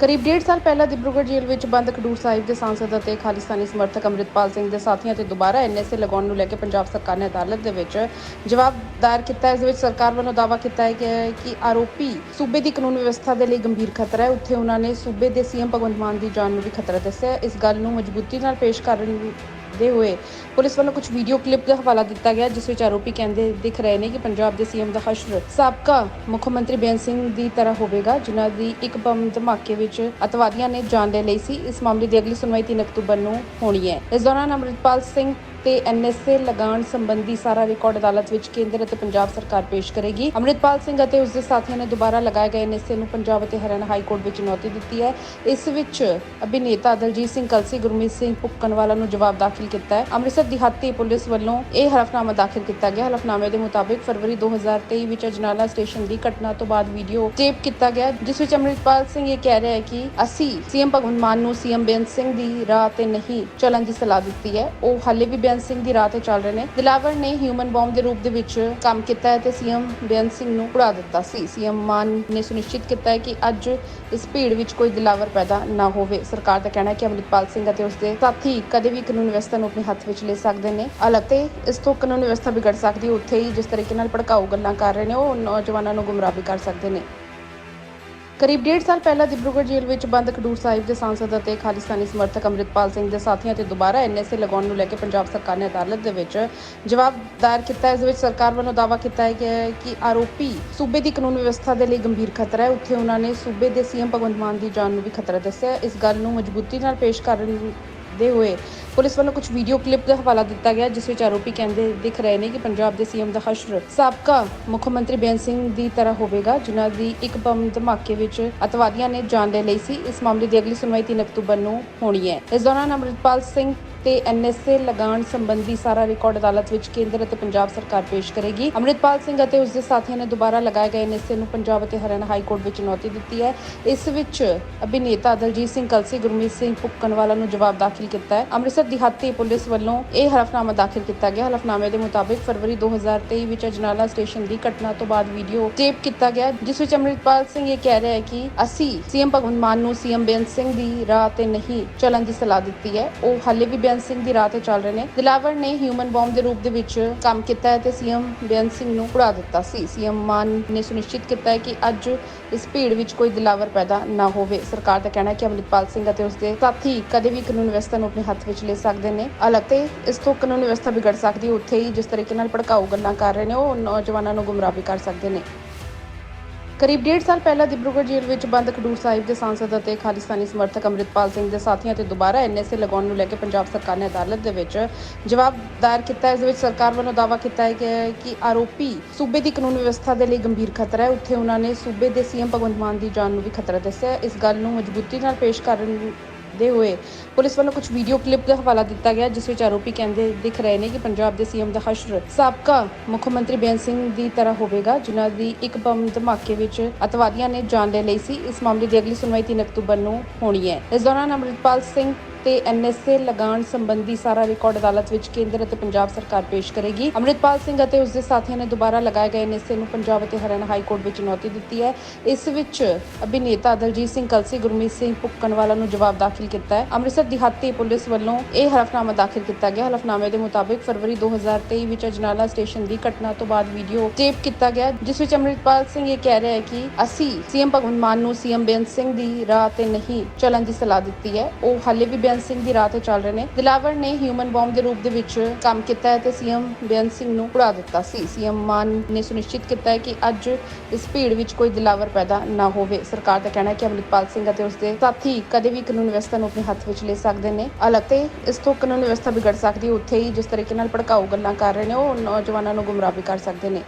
ਕਰੀਬ ਡੇਢ ਸਾਲ ਪਹਿਲਾਂ ਦਿਬਰੂਗੜ੍ਹ ਜੇਲ੍ਹ ਵਿੱਚ ਬੰਦ ਖਡੂਰ ਸਾਹਿਬ ਦੇ ਸਾਂਸਦ ਅਤੇ ਖਾਲਿਸਤਾਨੀ ਸਮਰਥਕ ਅੰਮ੍ਰਿਤਪਾਲ ਸਿੰਘ ਦੇ ਸਾਥੀਆਂ ਤੇ ਦੁਬਾਰਾ ਐਨਐਸਏ ਲਗਾਉਣ ਨੂੰ ਲੈ ਕੇ ਪੰਜਾਬ ਸਰਕਾਰ ਨੇ ਅਦਾਲਤ ਦੇ ਵਿੱਚ ਜਵਾਬ ਦਾਇਰ ਕੀਤਾ। ਹੈ ਇਸ ਵਿੱਚ ਸਰਕਾਰ ਵੱਲੋਂ ਦਾਅਵਾ ਕੀਤਾ ਹੈ ਕਿ ਆਰੋਪੀ ਸੂਬੇ ਦੀ ਕਾਨੂੰਨ ਵਿਵਸਥਾ ਦੇ ਲਈ ਗੰਭੀਰ ਖਤਰਾ ਹੈ। ਉੱਥੇ ਉਹਨਾਂ ਨੇ ਸੂਬੇ ਦੇ ਸੀਐਮ ਭਗਵੰਤ ਮਾਨ ਦੀ ਜਾਨ ਨੂੰ ਵੀ ਖਤਰਾ ਦੱਸਿਆ। ਇਸ ਗੱਲ ਨੂੰ ਮਜ਼ਬੂਤੀ ਨਾਲ ਪੇਸ਼ ਕਰਨ ਦੇ ਹੋਏ ਪੁਲਿਸ ਵੱਲੋਂ ਕੁਝ ਵੀਡੀਓ ਕਲਿੱਪ ਦਾ ਹਵਾਲਾ ਦਿੱਤਾ ਗਿਆ, ਜਿਸ ਵਿੱਚ ਆਰੋਪੀ ਕਹਿੰਦੇ ਦਿਖ ਰਹੇ ਨੇ ਕਿ ਪੰਜਾਬ ਦੇ ਸੀਐਮ ਦਾ ਹਸ਼ਰ ਸਾਬਕਾ ਮੁੱਖ ਮੰਤਰੀ ਬੇਅੰਤ ਸਿੰਘ ਦੀ ਤਰ੍ਹਾਂ ਹੋਵੇਗਾ, ਜਿਨ੍ਹਾਂ ਦੀ ਇੱਕ ਬੰਬ ਧਮਾਕੇ ਵਿੱਚ ਅਤਵਾਦੀਆਂ ਨੇ ਜਾਨ ਲੈ ਲਈ ਸੀ। ਇਸ ਮਾਮਲੇ ਦੀ ਅਗਲੀ ਸੁਣਵਾਈ 3 ਅਕਤੂਬਰ ਨੂੰ ਹੋਣੀ ਹੈ। ਇਸ ਦੌਰਾਨ ਅੰਮ੍ਰਿਤਪਾਲ ਸਿੰਘ ਤੇ ਐਨਐਸਏ ਲਗਾਉਣ ਸੰਬੰਧੀ ਸਾਰਾ ਰਿਕਾਰਡ ਅਦਾਲਤ ਵਿੱਚ ਕੇਂਦਰ ਅਤੇ ਪੰਜਾਬ ਸਰਕਾਰ ਪੇਸ਼ ਕਰੇਗੀ। ਅੰਮ੍ਰਿਤਪਾਲ ਸਿੰਘ ਅਤੇ ਉਸ ਦੇ ਸਾਥੀਆਂ ਨੇ ਦੁਬਾਰਾ ਲਗਾਏ ਗਏ ਐਨਐਸਏ ਨੂੰ ਪੰਜਾਬ ਅਤੇ ਹਰਿਆਣਾ ਹਾਈ ਕੋਰਟ ਵਿੱਚ ਚੁਣੌਤੀ ਦਿੱਤੀ ਹੈ। ਇਸ ਵਿੱਚ ਅਭਿਨੇਤਾ ਦਲਜੀਤ ਸਿੰਘ, ਕਲਸੀ ਗੁਰਮੀਤ ਸਿੰਘ ਪੁੱਕਣਵਾਲਾ ਨੂੰ ਜਵਾਬ ਦਾਖਲ ਕੀਤਾ ਹੈ। ਅੰਮ੍ਰਿਤਸਰ ਦਿਹਾਤੀ ਪੁਲਿਸ ਵੱਲੋਂ ਇਹ ਹਲਫਨਾਮਾ ਦਾਖਲ ਕੀਤਾ ਗਿਆ। ਹਲਫਨਾਮੇ ਦੇ ਮੁਤਾਬਿਕ ਫਰਵਰੀ 2023 ਵਿੱਚ ਅਜਨਾਲਾ ਸਟੇਸ਼ਨ ਦੀ ਘਟਨਾ ਤੋਂ ਬਾਅਦ ਵੀਡੀਓ ਟੇਪ ਕੀਤਾ ਗਿਆ, ਜਿਸ ਵਿੱਚ ਅੰਮ੍ਰਿਤਪਾਲ ਸਿੰਘ ਇਹ ਕਹਿ ਰਿਹਾ ਹੈ ਕਿ ਅਸੀਂ ਸੀਐਮ ਭਗਵੰਤ ਮਾਨ ਨੂੰ ਸੀਐਮ ਬੇਅੰਤ ਸਿੰਘ ਦੀ ਰਾਹ ਤੇ ਨਹੀਂ ਚੱਲਣ ਦੀ ਸਲਾਹ ਦਿੱਤੀ ਹੈ। ਉਹ ਹਾਲੇ ਵੀ ਬੇਅੰਤ ਸਿੰਘ ਦੀ ਰਾਹ ਤੇ ਚੱਲ ਰਹੇ ਨੇ। ਦਿਲਾਵਰ ਨੇ ਹਿਊਮਨ ਬੌਂਬ ਦੇ ਰੂਪ ਦੇ ਵਿੱਚ ਕੰਮ ਕੀਤਾ ਹੈ ਤੇ ਸੀਐਮ ਬੇਅੰਤ ਸਿੰਘ ਨੂੰ ਉਡਾ ਦਿੱਤਾ ਸੀ। ਸੀਐਮ ਮਾਨ ਨੇ ਸੁਨਿਸ਼ਚਿਤ ਕੀਤਾ ਹੈ ਕਿ ਅੱਜ ਇਸ ਭੀੜ ਵਿੱਚ ਕੋਈ ਦਿਲਾਵਰ ਪੈਦਾ ਨਾ ਹੋਵੇ। ਸਰਕਾਰ ਦਾ ਕਹਿਣਾ ਹੈ ਕਿ ਅੰਮ੍ਰਿਤਪਾਲ ਸਿੰਘ ਅਤੇ ਉਸਦੇ ਸਾਥੀ ਕਦੇ ਵੀ ਕਾਨੂੰਨ ਵਿਵਸਥਾ ਨੂੰ ਆਪਣੇ ਹੱਥ ਵਿੱਚ ਲੈ ਸਕਦੇ ਨੇ। ਅਲੱਗ ਇਸ ਤੋਂ ਕਾਨੂੰਨ ਵਿਵਸਥਾ ਵਿਗੜ ਸਕਦੀ ਉੱਥੇ ਹੀ ਜਿਸ ਤਰੀਕੇ ਨਾਲ ਭੜਕਾਊ ਗੱਲਾਂ ਕਰ ਰਹੇ ਨੇ, ਉਹ ਨੌਜਵਾਨਾਂ ਨੂੰ ਗੁੰਮਰਾਹ ਵੀ ਕਰ ਸਕਦੇ ਨੇ। ਕਰੀਬ ਡੇਢ ਸਾਲ ਪਹਿਲਾਂ ਦਿਬਰੂਗੜ੍ਹ ਜੇਲ੍ਹ ਵਿੱਚ ਬੰਦ ਖਡੂਰ ਸਾਹਿਬ ਦੇ ਸਾਂਸਦ ਅਤੇ ਖਾਲਿਸਤਾਨੀ ਸਮਰਥਕ ਅੰਮ੍ਰਿਤਪਾਲ ਸਿੰਘ ਦੇ ਸਾਥੀਆਂ ਤੇ ਦੁਬਾਰਾ ਐਨਐਸਏ ਲਗਾਉਣ ਨੂੰ ਲੈ ਕੇ ਪੰਜਾਬ ਸਰਕਾਰ ਨੇ ਅਦਾਲਤ ਦੇ ਵਿੱਚ ਜਵਾਬ ਦਾਇਰ ਕੀਤਾ। ਇਸ ਵਿੱਚ ਸਰਕਾਰ ਵੱਲੋਂ ਦਾਅਵਾ ਕੀਤਾ ਹੈ ਕਿ ਆਰੋਪੀ ਸੂਬੇ ਦੀ ਕਾਨੂੰਨ ਵਿਵਸਥਾ ਦੇ ਲਈ ਗੰਭੀਰ ਖਤਰਾ ਹੈ। ਉੱਥੇ ਉਹਨਾਂ ਨੇ ਸੂਬੇ ਦੇ ਸੀਐਮ ਭਗਵੰਤ ਮਾਨ ਦੀ ਜਾਨ ਨੂੰ ਵੀ ਖਤਰਾ ਦੱਸਿਆ। ਇਸ ਗੱਲ ਨੂੰ ਮਜ਼ਬੂਤੀ ਨਾਲ ਪੇਸ਼ ਕਰਨ ਦੇ ਹੋਏ ਪੁਲਿਸ ਵੱਲੋਂ ਕੁਝ ਵੀਡੀਓ ਕਲਿੱਪ ਦਾ ਹਵਾਲਾ ਦਿੱਤਾ ਗਿਆ, ਜਿਸ ਵਿੱਚ ਆਰੋਪੀ ਕਹਿੰਦੇ ਦਿਖ ਰਹੇ ਨੇ ਕਿ ਪੰਜਾਬ ਦੇ ਸੀਐਮ ਦਾ ਹਸ਼ਰ ਸਾਬਕਾ ਮੁੱਖ ਮੰਤਰੀ ਬੇਅੰਤ ਸਿੰਘ ਦੀ ਤਰ੍ਹਾਂ ਹੋਵੇਗਾ, ਜਿਨ੍ਹਾਂ ਦੀ ਇੱਕ ਬੰਬ ਧਮਾਕੇ ਵਿੱਚ ਅਤਵਾਦੀਆਂ ਨੇ ਜਾਨ ਲੈ ਲਈ ਸੀ। ਇਸ ਮਾਮਲੇ ਦੀ ਅਗਲੀ ਸੁਣਵਾਈ 3 ਅਕਤੂਬਰ ਨੂੰ ਹੋਣੀ ਹੈ। ਇਸ ਦੌਰਾਨ ਅੰਮ੍ਰਿਤਪਾਲ ਸਿੰਘ ਤੇ ਐਨਐਸਏ ਲਗਾਉਣ ਸੰਬੰਧੀ ਸਾਰਾ ਰਿਕਾਰਡ ਅਦਾਲਤ ਵਿੱਚ ਕੇਂਦਰ ਅਤੇ ਪੰਜਾਬ ਸਰਕਾਰ ਪੇਸ਼ ਕਰੇਗੀ। ਅੰਮ੍ਰਿਤਪਾਲ ਸਿੰਘ ਅਤੇ ਉਸ ਦੇ ਸਾਥੀਆਂ ਨੇ ਦੁਬਾਰਾ ਲਗਾਏ ਗਏ ਐਨਐਸਏ ਨੂੰ ਪੰਜਾਬ ਅਤੇ ਹਰਿਆਣਾ ਹਾਈ ਕੋਰਟ ਵਿੱਚ ਚੁਣੌਤੀ ਦਿੱਤੀ ਹੈ। ਇਸ ਵਿੱਚ ਅਭਿਨੇਤਾ ਦਲਜੀਤ ਸਿੰਘ ਕਲਸੀ, ਗੁਰਮੀਤ ਸਿੰਘ ਪੁੱਕਣਵਾਲਾ ਨੂੰ ਜਵਾਬ ਦਾਖਲ ਕੀਤਾ ਹੈ। ਅੰਮ੍ਰਿਤਸਰ ਦਿਹਾਤੀ ਪੁਲਿਸ ਵੱਲੋਂ ਇਹ ਹਲਫਨਾਮਾ ਦਾਖਲ ਕੀਤਾ ਗਿਆ। ਹਲਫਨਾਮੇ ਦੇ ਮੁਤਾਬਿਕ ਫਰਵਰੀ 2023 ਵਿੱਚ ਅਜਨਾਲਾ ਸਟੇਸ਼ਨ ਦੀ ਘਟਨਾ ਤੋਂ ਬਾਅਦ ਵੀਡੀਓ ਟੇਪ ਕੀਤਾ ਗਿਆ, ਜਿਸ ਵਿੱਚ ਅੰਮ੍ਰਿਤਪਾਲ ਸਿੰਘ ਇਹ ਕਹਿ ਰਿਹਾ ਹੈ ਕਿ ਅਸੀਂ ਸੀਐਮ ਭਗਵੰਤ ਮਾਨ ਨੂੰ ਸੀਐਮ ਬੇਅੰਤ ਸਿੰਘ ਦੀ ਰਾਹ ਤੇ ਨਹੀਂ ਚੱਲਣ ਦੀ ਸਲਾਹ ਦਿੱਤੀ ਹੈ। ਉਹ ਹਾਲੇ ਵੀ ਬੇਅੰਤ ਸਿੰਘ ਦੀ ਰਾਹ ਤੇ ਚੱਲ ਰਹੇ ਨੇ। ਦਿਲਾਵਰ ਨੇ ਹਿਊਮਨ ਬੌਂਬ ਦੇ ਰੂਪ ਦੇ ਵਿੱਚ ਕੰਮ ਕੀਤਾ ਹੈ ਤੇ ਸੀਐਮ ਬੇਅੰਤ ਸਿੰਘ ਨੂੰ ਉਡਾ ਦਿੱਤਾ ਸੀ। ਸੀਐਮ ਮਾਨ ਨੇ ਸੁਨਿਸ਼ਚਿਤ ਕੀਤਾ ਹੈ ਕਿ ਅੱਜ ਇਸ ਭੀੜ ਵਿੱਚ ਕੋਈ ਦਿਲਾਵਰ ਪੈਦਾ ਨਾ ਹੋਵੇ। ਸਰਕਾਰ ਦਾ ਕਹਿਣਾ ਹੈ ਕਿ ਅੰਮ੍ਰਿਤਪਾਲ ਸਿੰਘ ਅਤੇ ਉਸਦੇ ਸਾਥੀ ਕਦੇ ਵੀ ਕਾਨੂੰਨ ਵਿਵਸਥਾ ਨੂੰ ਆਪਣੇ ਹੱਥ ਵਿੱਚ ਲੈ ਸਕਦੇ ਨੇ। ਅਲੱਗ ਇਸ ਤੋਂ ਕਾਨੂੰਨ ਵਿਵਸਥਾ ਵਿਗੜ ਸਕਦੀ ਹੈ। ਉੱਥੇ ਹੀ ਜਿਸ ਤਰੀਕੇ ਨਾਲ ਭੜਕਾਊ ਗੱਲਾਂ ਕਰ ਰਹੇ ਨੇ, ਉਹ ਨੌਜਵਾਨਾਂ ਨੂੰ ਗੁੰਮਰਾਹ ਵੀ ਕਰ ਸਕਦੇ ਨੇ। ਕਰੀਬ ਡੇਢ ਸਾਲ ਪਹਿਲਾਂ ਦਿਬਰੂਗੜ੍ਹ ਜੇਲ੍ਹ ਵਿੱਚ ਬੰਦ ਖਡੂਰ ਸਾਹਿਬ ਦੇ ਸਾਂਸਦ ਅਤੇ ਖਾਲਿਸਤਾਨੀ ਸਮਰਥਕ ਅੰਮ੍ਰਿਤਪਾਲ ਸਿੰਘ ਦੇ ਸਾਥੀਆਂ ਤੇ ਦੁਬਾਰਾ ਐਨਐਸਏ ਲਗਾਉਣ ਨੂੰ ਲੈ ਕੇ ਪੰਜਾਬ ਸਰਕਾਰ ਨੇ ਅਦਾਲਤ ਦੇ ਵਿੱਚ ਜਵਾਬ ਦਾਇਰ ਕੀਤਾ। ਹੈ ਇਸ ਵਿੱਚ ਸਰਕਾਰ ਵੱਲੋਂ ਦਾਅਵਾ ਕੀਤਾ ਹੈ ਕਿ ਕਿ ਆਰੋਪੀ ਸੂਬੇ ਦੀ ਕਾਨੂੰਨ ਵਿਵਸਥਾ ਦੇ ਲਈ ਗੰਭੀਰ ਖਤਰਾ ਹੈ। ਉੱਥੇ ਉਹਨਾਂ ਨੇ ਸੂਬੇ ਦੇ ਸੀਐਮ ਭਗਵੰਤ ਮਾਨ ਦੀ ਜਾਨ ਨੂੰ ਵੀ ਖਤਰਾ ਦੱਸਿਆ। ਇਸ ਗੱਲ ਨੂੰ ਮਜ਼ਬੂਤੀ ਨਾਲ ਪੇਸ਼ ਕਰਨ ਦੇ ਹੋਏ ਪੁਲਿਸ ਵੱਲੋਂ ਕੁਝ ਵੀਡੀਓ ਕਲਿੱਪ ਦਾ ਹਵਾਲਾ ਦਿੱਤਾ ਗਿਆ, ਜਿਸ ਵਿੱਚ ਆਰੋਪੀ ਕਹਿੰਦੇ ਦਿਖ ਰਹੇ ਨੇ ਕਿ ਪੰਜਾਬ ਦੇ ਸੀਐਮ ਦਾ ਹਸ਼ਰ ਸਾਬਕਾ ਮੁੱਖ ਮੰਤਰੀ ਬੇਅੰਤ ਸਿੰਘ ਦੀ ਤਰ੍ਹਾਂ ਹੋਵੇਗਾ, ਜਿਨ੍ਹਾਂ ਦੀ ਇੱਕ ਬੰਬ ਧਮਾਕੇ ਵਿੱਚ ਅਤਵਾਦੀਆਂ ਨੇ ਜਾਨ ਲੈ ਲਈ ਸੀ। ਇਸ ਮਾਮਲੇ ਦੀ ਅਗਲੀ ਸੁਣਵਾਈ 3 ਅਕਤੂਬਰ ਨੂੰ ਹੋਣੀ ਹੈ। ਇਸ ਦੌਰਾਨ ਅੰਮ੍ਰਿਤਪਾਲ ਸਿੰਘ ਤੇ ਐਨਐਸਏ ਲਗਾਉਣ ਸੰਬੰਧੀ ਸਾਰਾ ਰਿਕਾਰਡ ਅਦਾਲਤ ਵਿੱਚ ਕੇਂਦਰ ਅਤੇ ਪੰਜਾਬ ਸਰਕਾਰ ਪੇਸ਼ ਕਰੇਗੀ। ਅੰਮ੍ਰਿਤਪਾਲ ਸਿੰਘ ਅਤੇ ਉਸ ਦੇ ਸਾਥੀਆਂ ਨੇ ਦੁਬਾਰਾ ਲਗਾਏ ਗਏ ਐਨਐਸਏ ਨੂੰ ਪੰਜਾਬ ਅਤੇ ਹਰਿਆਣਾ ਹਾਈ ਕੋਰਟ ਵਿੱਚ ਚੁਣੌਤੀ ਦਿੱਤੀ ਹੈ। ਇਸ ਵਿੱਚ ਅਭਿਨੇਤਾ ਦਲਜੀਤ ਸਿੰਘ ਕਲਸੀ, ਗੁਰਮੀਤ ਸਿੰਘ ਪੁੱਕਣਵਾਲਾ ਨੂੰ ਜਵਾਬ ਦਾਖਲ ਕੀਤਾ ਹੈ। ਅੰਮ੍ਰਿਤਸਰ ਦਿਹਾਤੀ ਪੁਲਿਸ ਵੱਲੋਂ ਇਹ ਹਲਫਨਾਮਾ ਦਾਖਲ ਕੀਤਾ ਗਿਆ। ਹਲਫਨਾਮੇ ਦੇ ਮੁਤਾਬਿਕ ਫਰਵਰੀ 2023 ਵਿੱਚ ਅਜਨਾਲਾ ਸਟੇਸ਼ਨ ਦੀ ਘਟਨਾ ਤੋਂ ਬਾਅਦ ਵੀਡੀਓ ਟੇਪ ਕੀਤਾ ਗਿਆ, ਜਿਸ ਵਿੱਚ ਅੰਮ੍ਰਿਤਪਾਲ ਸਿੰਘ ਇਹ ਕਹਿ ਰਿਹਾ ਹੈ ਕਿ ਅਸੀਂ ਸੀਐਮ ਭਗਵੰਤ ਮਾਨ ਨੂੰ ਸੀਐਮ ਬੇਅੰਤ ਸਿੰਘ ਦੀ ਰਾਹ ਤੇ ਨਹੀਂ ਚੱਲਣ ਦੀ ਸਲਾਹ ਦਿੱਤੀ ਹੈ। ਉਹ ਹਾਲੇ ਵੀ ਬੇਅੰਤ ਸਿੰਘ ਦੀ ਰਾਹ ਤੇ ਚੱਲ ਰਹੇ ਨੇ। ਦਿਲਾਵਰ ਨੇ ਹਿਊਮਨ ਬੌਂਬ ਦੇ ਰੂਪ ਦੇ ਵਿੱਚ ਕੰਮ ਕੀਤਾ ਹੈ ਤੇ ਸੀਐਮ ਬੇਅੰਤ ਸਿੰਘ ਨੂੰ ਉਡਾ ਦਿੱਤਾ ਸੀ। ਸੀਐਮ ਮਾਨ ਨੇ ਸੁਨਿਸ਼ਚਿਤ ਕੀਤਾ ਹੈ ਕਿ ਅੱਜ ਇਸ ਭੀੜ ਵਿੱਚ ਕੋਈ ਦਿਲਾਵਰ ਪੈਦਾ ਨਾ ਹੋਵੇ। ਸਰਕਾਰ ਦਾ ਕਹਿਣਾ ਹੈ ਕਿ ਅੰਮ੍ਰਿਤਪਾਲ ਸਿੰਘ ਅਤੇ ਉਸਦੇ ਸਾਥੀ ਕਦੇ ਵੀ ਕਾਨੂੰਨ ਵਿਵਸਥਾ ਨੂੰ ਆਪਣੇ ਹੱਥ ਵਿੱਚ ਲੈ ਸਕਦੇ ਨੇ। ਅਲੱਗ ਇਸ ਤੋਂ ਕਾਨੂੰਨ ਵਿਵਸਥਾ ਵਿਗੜ ਸਕਦੀ ਹੈ। ਉੱਥੇ ਹੀ ਜਿਸ ਤਰੀਕੇ ਨਾਲ ਭੜਕਾਊ ਗੱਲਾਂ ਕਰ ਰਹੇ ਨੇ, ਉਹ ਨੌਜਵਾਨਾਂ ਨੂੰ ਗੁੰਮਰਾਹ ਵੀ ਕਰ ਸਕਦੇ ਨੇ।